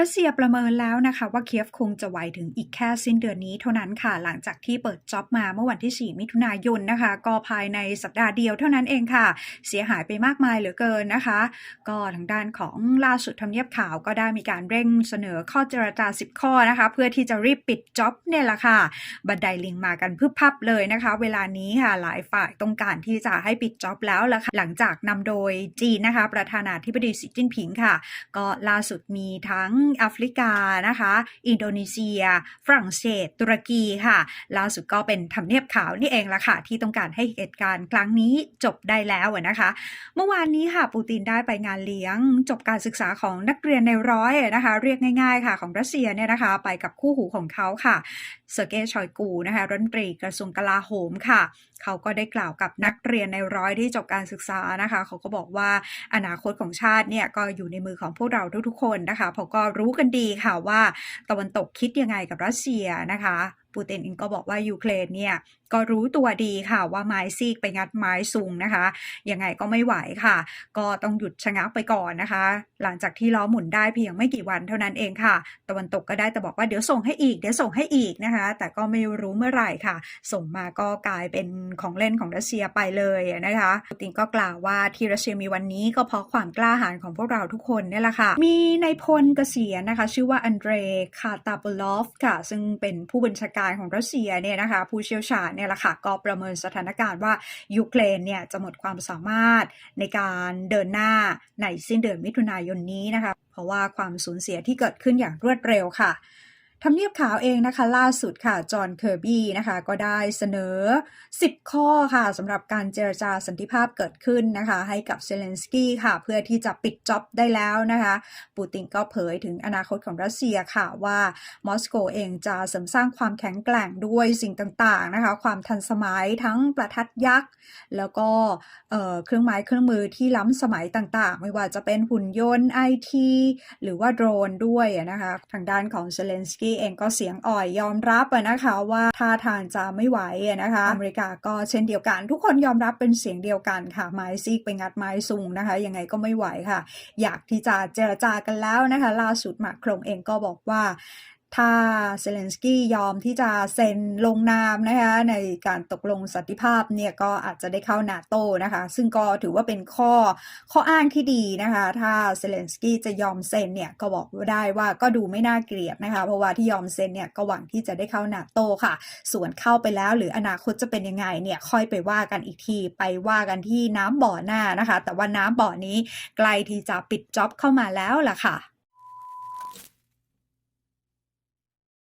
รัสเซียประเมินแล้วนะคะว่าเคียฟคงจะไหวถึงอีกแค่สิ้นเดือนนี้เท่านั้นค่ะ หลังจากที่เปิดจ็อบมาเมื่อวันที่ 4 มิถุนายนนะคะ ก็ภายในสัปดาห์เดียวเท่านั้นเองค่ะ เสียหายไปมากมายเหลือเกินนะคะ ก็ทางด้านของล่าสุดทำเนียบข่าวก็ได้มีการเร่งเสนอข้อเจรจา 10 ข้อนะคะ เพื่อที่จะรีบปิดจ็อบเนี่ยแหละค่ะ บันไดลิงมากันพึบพับเลยนะคะ เวลานี้ค่ะหลายฝ่ายต้องการที่จะให้ปิดจ็อบแล้วละค่ะหลังจากนำโดยจีนนะคะ ประธานาธิบดีสีจิ้นผิงค่ะ ก็ล่าสุดมีทั้งแอฟริกานะคะ อินโดนีเซีย ฝรั่งเศส ตุรกีค่ะ ล่าสุดก็เป็นทำเนียบขาวนี่เองละค่ะ ที่ต้องการให้เหตุการณ์ครั้งนี้จบได้แล้วนะคะ เมื่อวานนี้ค่ะปูตินได้ไปงานเลี้ยง จบการศึกษาของนักเรียนในร้อยนะคะ เรียกง่ายๆ ค่ะของรัสเซียเนี่ยนะคะ ไปกับคู่หูของเขาค่ะเซอร์เกย์ชอยกูนะคะรัฐมนตรีกระทรวงกลาโหมค่ะ เขาก็ได้กล่าวกับนักเรียนในร้อยที่จบการศึกษานะคะ เขาก็บอกว่าอนาคตของชาติเนี่ยก็อยู่ในมือของพวกเราทุกๆคนนะคะเขาก็รู้กันดีค่ะว่าตะวันตกคิดยังไงกับรัสเซียนะคะ ปูตินเองก็บอกว่ายูเครนเนี่ยก็รู้ตัวดีค่ะว่าไม้ซีกไปงัดไม้ซุงนะคะยังไงก็ไม่ไหวค่ะ ก็ต้องหยุดชะงักไปก่อนนะคะ หลังจากที่ล้อหมุนได้เพียงไม่กี่วันเท่านั้นเองค่ะตะวันตกก็ได้แต่บอกว่าเดี๋ยวส่งให้อีกเดี๋ยวส่งให้อีกนะคะ แต่ก็ไม่รู้เมื่อไหร่ค่ะ ส่งมาก็กลายเป็นของเล่นของรัสเซียไปเลยนะคะปูตินก็กล่าวว่าที่รัสเซียมีวันนี้ก็เพราะความกล้าหาญของพวกเราทุกคนนี่แหละค่ะ มีในายพลเกษียณนะคะ ชื่อว่าอันเดรคาตาบลอฟค่ะ ซึ่งเป็นผู้บัญชาการของรัสเซียเนี่ยนะคะผู้เชี่ยวชาญเนี่ยแหละค่ะก็ประเมินสถานการณ์ว่ายูเครนเนี่ยจะหมดความสามารถในการเดินหน้าในสิ้นเดือนมิถุนายนนี้นะคะเพราะว่าความสูญเสียที่เกิดขึ้นอย่างรวดเร็วค่ะ ทำเนียบขาวเองนะคะ ล่าสุดค่ะ จอห์นเคอร์บี้นะคะ ก็ได้เสนอ 10 ข้อค่ะสำหรับการเจรจาสันติภาพเกิดขึ้นนะคะ ให้กับเซเลนสกี้ค่ะ เพื่อที่จะปิดจ็อบได้แล้วนะคะ ปูตินก็เผยถึงอนาคตของรัสเซียค่ะว่ามอสโกเองจะเสริมสร้างความแข็งแกร่งด้วยสิ่งต่างๆนะคะ ความทันสมัยทั้งประทัดยักษ์ แล้วก็เเครื่องไม้เครื่องมือที่ล้ำสมัยต่างๆ ไม่ว่าจะเป็นหุ่นยนต์ไอทีหรือว่าโดรนด้วยนะคะ ทางด้านของเซเลนสกี้เองก็เสียงอ่อยยอมรับนะคะว่าท่าทางจะไม่ไหวนะคะ อเมริกาก็เช่นเดียวกัน ทุกคนยอมรับเป็นเสียงเดียวกันค่ะไม้ซีกไปงัดไม้ซุงนะคะ ยังไงก็ไม่ไหวค่ะ อยากที่จะเจรจากันแล้วนะคะ ล่าสุดมาครงเองก็บอกว่า ถ้าเซเลนสกี้ยอมที่จะเซ็นลงนามนะคะในการตกลงสันติภาพเนี่ยก็อาจจะได้เข้านาโตนะคะ ซึ่งก็ถือว่าเป็นข้อข้ออ้างที่ดีนะคะ ถ้าเซเลนสกี้จะยอมเซ็นเนี่ยก็บอกได้ว่าก็ดูไม่น่าเกลียดนะคะ เพราะว่าที่ยอมเซ็นเนี่ยก็หวังที่จะได้เข้านาโตค่ะ ส่วนเข้าไปแล้วหรืออนาคตจะเป็นยังไงเนี่ยค่อยไปว่ากันอีกทีไปว่ากันที่น้ำบ่อหน้านะคะ แต่ว่าน้ำบ่อนี้ใกล้ที่จะปิดจ็อบเข้ามาแล้วล่ะค่ะ